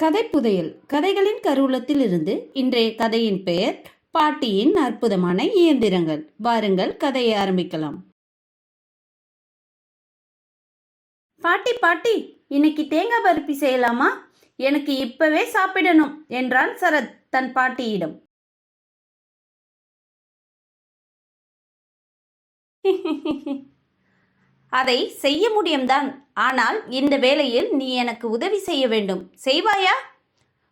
கதை புதையல் கதைகளின் கருவூலத்தில் இருந்து இன்றைய கதையின் பெயர் பாட்டியின் அற்புதமான இயந்திரங்கள். வாருங்கள் கதையை ஆரம்பிக்கலாம். பாட்டி பாட்டி இன்னைக்கு தேங்காய் பருப்பி செய்யலாமா? எனக்கு இப்பவே சாப்பிடணும் என்றான் சரத் தன் பாட்டியிடம். அதை செய்ய முடியும்தான். ஆனால் இந்த வேளையில் நீ எனக்கு உதவி செய்ய வேண்டும். செய்வாயா?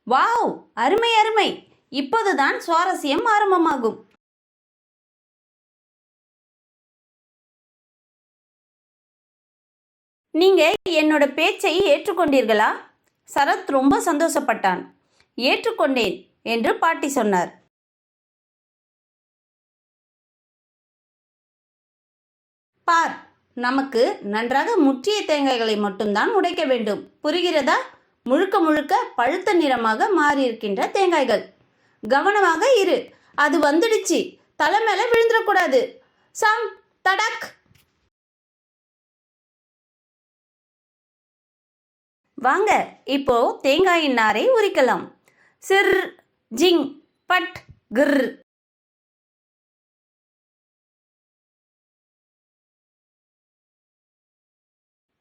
வாவ்! அருமை அருமை! இப்போதுதான் சுவாரஸ்யம் ஆரம்பமாகும். நீங்க என்னோட பேச்சை ஏற்றுக்கொண்டீர்களா? சரத் ரொம்ப சந்தோஷப்பட்டான். ஏற்றுக்கொண்டேன் என்று பாட்டி சொன்னார். பார்! நமக்கு நன்றாக முற்றிய தேங்காய்களை மட்டும்தான் உடைக்க வேண்டும். புரிகிறதா? முழுக்க முழுக்க பழுத்த நிறமாக மாறியிருக்கின்ற தேங்காய்கள். கவனமாக இரு. அது வந்துடுச்சு. தலை மேல விழுந்துடக்கூடாது. சம் தடக். வாங்க இப்போ தேங்காயின் நாரை உரிக்கலாம். சிர் ஜிங் பட் கிர்.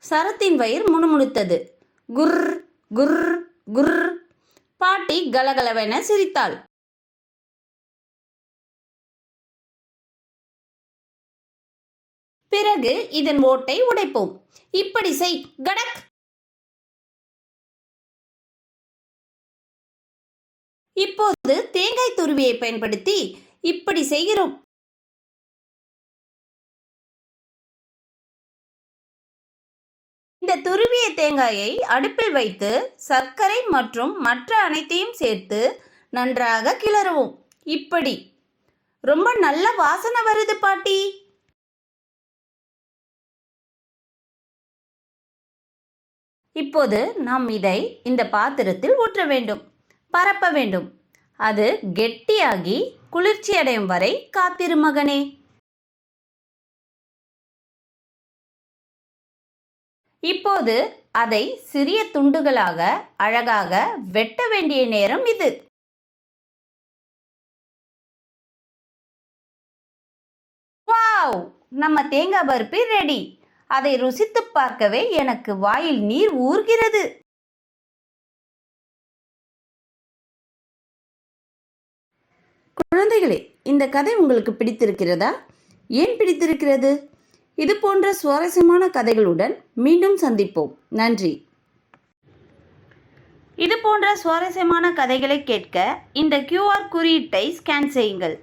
சரத்தின் வயிறு முணுமுணுத்தது. குர் குர் குர். பாட்டி கலகலவென சிரித்தாள். பிறகு இதன் ஓட்டை உடைப்போம். இப்படி செய் கடக். இப்போது தேங்காய் துருவியை பயன்படுத்தி இப்படி செய்கிறோம். இந்த துருவிய தேங்காயை அடுப்பில் வைத்து சர்க்கரை மற்றும் மற்ற அனைத்தையும் சேர்த்து நன்றாக கிளறவும். இப்படி. ரொம்ப நல்ல வாசனை வருது பாட்டி. இப்போது நாம் இதை இந்த பாத்திரத்தில் ஊற்ற வேண்டும். பரப்ப வேண்டும். அது கெட்டியாகி குளிர்ச்சியடையும் வரை காத்திரு மகனே. இப்போது அதை சிறிய துண்டுகளாக அழகாக வெட்ட வேண்டிய நேரம் இது. வாவ்! நம்ம தேங்காய் பருப்பி ரெடி. அதை ருசித்து பார்க்கவே எனக்கு வாயில் நீர் ஊர்கிறது குழந்தைகளே இந்த கதை உங்களுக்கு பிடித்திருக்கிறதா? ஏன் பிடித்திருக்கிறது? இது போன்ற சுவாரஸ்யமான கதைகளுடன் மீண்டும் சந்திப்போம். நன்றி. இது போன்ற சுவாரஸ்யமான கதைகளை கேட்க இந்த கியூஆர் குறியீட்டை ஸ்கேன் செய்யுங்கள்.